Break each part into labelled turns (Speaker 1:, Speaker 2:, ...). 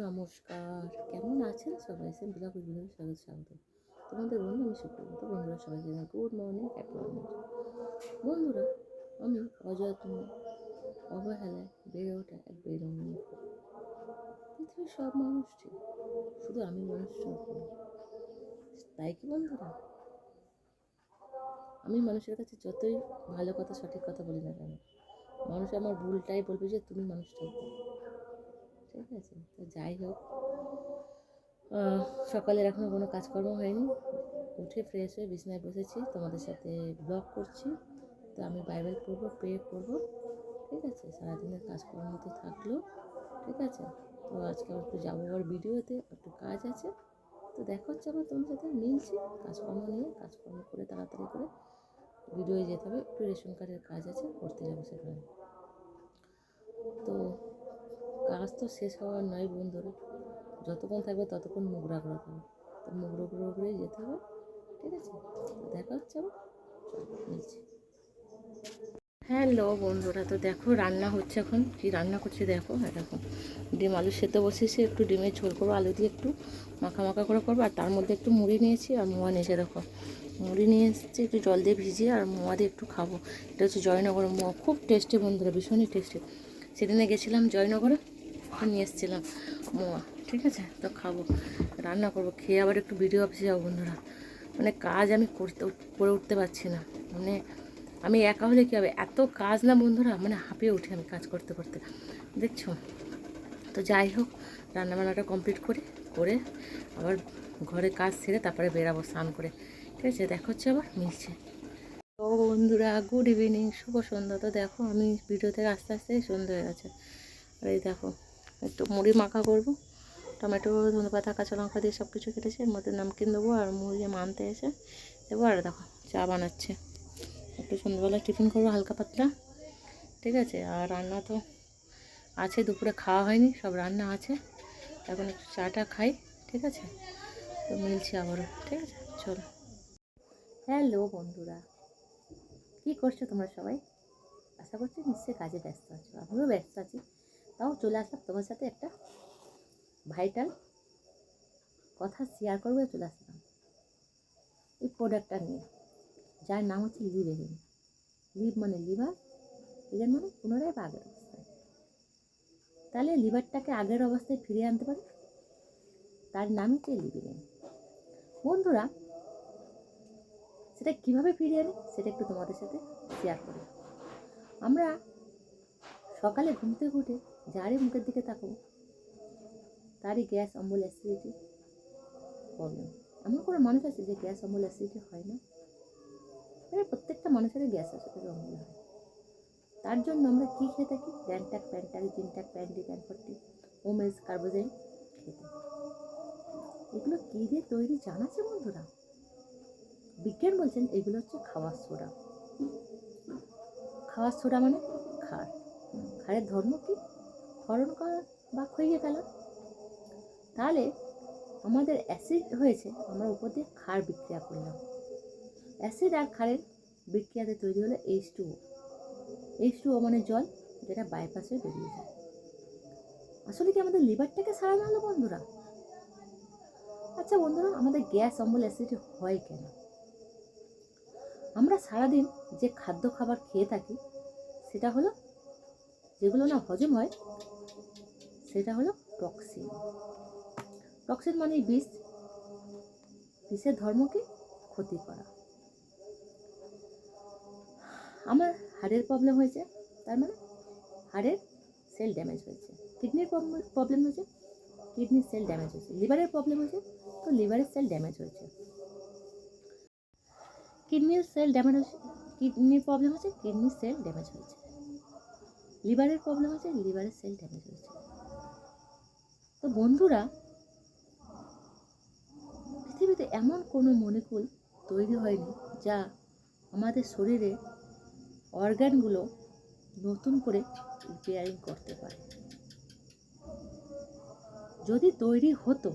Speaker 1: নমস্কার। কেমন আছেন? সবাই সেম ব্লগ ভিডিও স্বাগত স্বাগত। তোমাদের বন্ধু আমি সুপ্রিমত বন্ধুরা সবাই জানাই গুড মর্নিং হ্যাপি মর্নিং বন্ধুরা, আমি অযত্ন অবহেলায় বেড়ে ওঠা এক বেরঙিনী পৃথিবীর সব মানুষ ঠিক, শুধু আমি মানুষটা। তাই কি বন্ধুরা? আমি মানুষের কাছে যতই ভালো কথা, সঠিক কথা বলি না কেন, মানুষ আমার ভুলটাই বলবে যে তুমি মানুষটা। ঠিক আছে, তো যাই হোক। সকালের এখনও কোনো কাজকর্ম হয়নি। উঠে ফ্রেশ হয়ে বিছানায় বসেছি, তোমাদের সাথে ব্লগ করছি। তো আমি বাইবেল পড়ব প্রে করব। ঠিক আছে, সারাদিনের কাজকর্ম তো থাকল। ঠিক আছে, তো আজকে একটু যাব আবার ভিডিওতে একটু কাজ আছে। তো দেখা হচ্ছে আবার তোমার সাথে, মিলছি। কাজকর্ম নিয়ে, কাজকর্ম করে তাড়াতাড়ি করে ভিডিওয়ে যেতে হবে। একটু রেশন কার্ডের কাজ আছে, করতে যাব সেখানে। তো কাজ তো শেষ হওয়ার নয় বন্ধুরা যতক্ষণ থাকবে ততক্ষণ মুখ রাখড়া হবে তো মুখ রোগড়ে রোগড়েই যেতে হবে, ঠিক আছে? দেখা হচ্ছে মিলছি হ্যালো বন্ধুরা, তো দেখো রান্না হচ্ছে এখন। কি রান্না করছি দেখো হ্যাঁ দেখো। ডিম আলু সেদ্ধ বসেছি একটু ডিমের ঝোল করব, আলু দিয়ে একটু মাখা মাখা করে করব, আর তার মধ্যে একটু মুড়ি নিয়েছি আর মোয়া নিয়েছে দেখো। মুড়ি নিয়ে এসেছি, একটু জল দিয়ে ভিজিয়ে আর মোয়া দিয়ে একটু খাব। এটা হচ্ছে জয়নগরের মোয়া। খুব টেস্টি বন্ধুরা, ভীষণই টেস্টি সেদিনে গেছিলাম জয়নগরে নিয়ে এসেছিলাম মোয়া, ঠিক আছে? তো খাব, রান্না করব, খেয়ে আবার একটু ভিডিও অফিসে যাব বন্ধুরা। মানে কাজ আমি করতে, করে উঠতে পারছি না। মানে আমি একা হলে কী হবে? এত কাজ না বন্ধুরা মানে হাঁপিয়ে উঠি আমি কাজ করতে করতে। দেখছ? তো যাই হোক, রান্নাবান্নাটা কমপ্লিট করি, করে আবার ঘরে কাজ সেরে তারপরে বেরাবো স্নান করে। ঠিক আছে? দেখা হচ্ছে আবার, মিলছে। তো বন্ধুরা গুড ইভিনিং শুভ সন্ধ্যা। তো দেখো, আমি ভিডিও থেকে আস্তে আস্তে সন্ধ্যা হয়ে গেছে। আর এই দেখো একটু মুড়ি মাখা করব। টমেটো ধনে পাতা কাঁচা লঙ্কা দিয়ে সব কিছু কেটেছে। এর মধ্যে নামকিন দেবো আর মুড়ি মানতে এসে দেবো। আর দেখো, চা বানাচ্ছে। একটু সন্ধ্যাবেলা টিফিন করব হালকা পাতলা। ঠিক আছে? আর রান্না তো আছে, দুপুরে খাওয়া হয়নি, সব রান্না আছে। এখন একটু চাটা খাই, ঠিক আছে? তো মিলছি আবারও, ঠিক আছে? চলো। হ্যালো বন্ধুরা, কী করছ তোমরা সবাই? আশা করছি নিশ্চয়ই কাজে ব্যস্ত আছো। আমিও ব্যস্ত আছি। তাও চলে আসলাম তোমার সাথে একটা ভাইটাল কথা শেয়ার করব চলে আসলাম। এই প্রোডাক্টটা নিয়ে, যার নাম হচ্ছে লিভেরিন লিভ মানে লিভার এদের মানে পুনরায় বা আগের অবস্থায়। তাহলে লিভারটাকে আগের অবস্থায় ফিরিয়ে আনতে পারে? তার নাম হচ্ছে লিভেরিন বন্ধুরা, সেটা কীভাবে ফিরিয়ে আনে, সেটা একটু তোমাদের সাথে শেয়ার করি। আমরা সকালে ঘুম থেকে উঠে যারই মুখের দিকে তাকাবো, তারই গ্যাস, অম্বল অ্যাসিডিটি প্রবলেম এমন কোনো মানুষ আছে যে গ্যাস, অম্বল অ্যাসিডিটি হয় না? মানে প্রত্যেকটা মানুষেরই গ্যাস থেকে অম্বল হয়। তার জন্য আমরা কী খেয়ে থাকি? র্যানটাক প্যান্টাক জিনটাক, প্যান্ডি, প্যানফর্টি ওমেস কার্বোজেন খেয়ে থাকি। এগুলো কী দিয়ে তৈরি জানাচ্ছে বন্ধুরা? বিজ্ঞান বলছেন এগুলো হচ্ছে খাওয়ার সোডা। খাওয়ার সোডা মানে খার খারের ধর্ম কি? ক্ষরণ করা বা ক্ষয়ে গেল। তাহলে আমাদের অ্যাসিড হয়েছে, আমরা উপর দিয়ে ক্ষার বিক্রিয়া করলাম। অ্যাসিড আর ক্ষারের বিক্রিয়াতে তৈরি হলো H two O H two O মানে জল, যেটা বাইপাস বেরিয়ে যায়। আসলে কি আমাদের লিভারটাকে সারানো হলো বন্ধুরা? আচ্ছা বন্ধুরা, আমাদের গ্যাস অম্বল অ্যাসিড হয় কেন? আমরা সারাদিন যে খাদ্য খাবার খেয়ে থাকি, সেটা হলো, যেগুলো না হজম হয় সেটা হলো টক্সিন টক্সিন মানে বিষ। বিষের ধর্মকে ক্ষতি করা। আমার হাড়ের প্রবলেম হয়েছে, তার মানে হাড়ের সেল ড্যামেজ হয়েছে। কিডনির প্রবলেম হয়েছে কিডনির সেল ড্যামেজ হয়েছে। লিভারের প্রবলেম হয়েছে, তো লিভারের সেল ড্যামেজ হয়েছে। কিডনির সেল ড্যামেজ হয়েছে কিডনির প্রবলেম হয়েছে কিডনির সেল ড্যামেজ হয়েছে। লিভারের প্রবলেম হয়েছে লিভারের সেল ড্যামেজ হয়েছে। তো বন্ধুরা, পৃথিবীতে এমন কোনো মলিকুল তৈরি হয়নি যা আমাদের শরীরে অর্গানগুলো নতুন করে রিপেয়ারিং করতে পারে। যদি তৈরি হতো,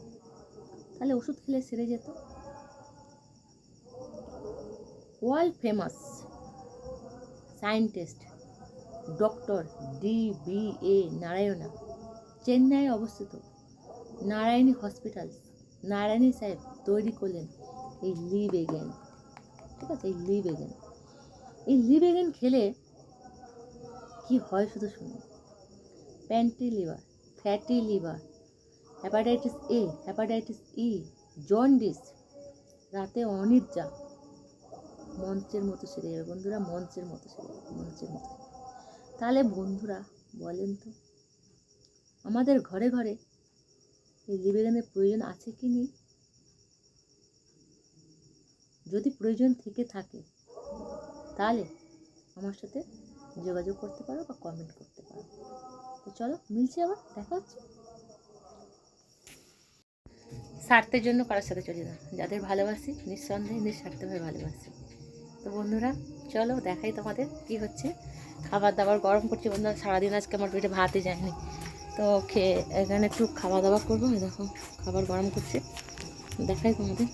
Speaker 1: তাহলে ওষুধ খেলে সেরে যেত। World famous scientist doctor D B A Narayana চেন্নাইয়ে অবস্থিত। নারায়ণী হসপিটাল নারায়ণী সাহেব তৈরি করলেন এই লিভ এগেন। ঠিক আছে, এই লিভ এগেন। এই লিভ এগেন খেলে কি হয় শুধু শুনুন। Panty liver, fatty liver hepatitis A hepatitis E, jaundice, রাতে অনিদ্রা, মঞ্চের মতো সেরে যাবে। বন্ধুরা, মঞ্চের মতো সেরে যাবে, মঞ্চের মতো তাহলে বন্ধুরা বলেন তো, আমাদের ঘরে ঘরে এই লিবেগানের প্রয়োজন আছে কি নেই? যদি প্রয়োজন থেকে থাকে, তাহলে আমার সাথে যোগাযোগ করতে পারো বা কমেন্ট করতে পারো। তো চলো, মিলছে আবার, দেখা হচ্ছে। স্বার্থের জন্য কারোর সাথে চলি না। যাদের ভালোবাসি, নিঃসন্দেহে নিঃস্বার্থভাবে ভালোবাসি। তো বন্ধুরা, চলো, দেখাই তোমাদের কি হচ্ছে। খাবার দাবার গরম করছি বন্ধুরা, সারাদিন আজকে আমার পেটে ভাতই যায়নি। তো খেয়ে এখানে একটু খাওয়া দাওয়া করব দেখো, খাবার গরম করছি। দেখাই তোমাদের।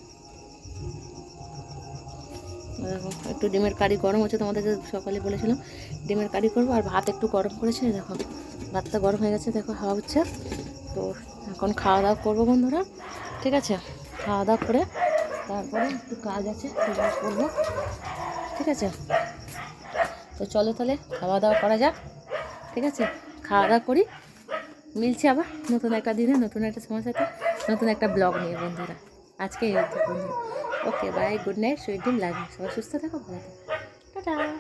Speaker 1: দেখো, একটু ডিমের কারি গরম হচ্ছে, তোমাদের যে সকালে বলেছিলাম, ডিমের কারি করব, আর ভাত একটু গরম করেছে দেখো, ভাতটা গরম হয়ে গেছে, দেখো, হাওয়া হচ্ছে। তো এখন খাওয়া দাওয়া করব বন্ধুরা, ঠিক আছে? খাওয়া দাওয়া করে তারপরে একটু কাজ আছে করব, ঠিক আছে? তো চলো তাহলে খাওয়া দাওয়া করা যাক, ঠিক আছে? খাওয়া দাওয়া করি মিলছে আবার। নতুন একটা দিনে, নতুন একটা সময় সাথে, নতুন একটা ব্লগ নিয়ে বন্ধুরা। আজকে এই বন্ধুরা। Okay bye good night sweet dream লাগবে সবাই সুস্থ থাকো, ভালো থাকো। টাটা।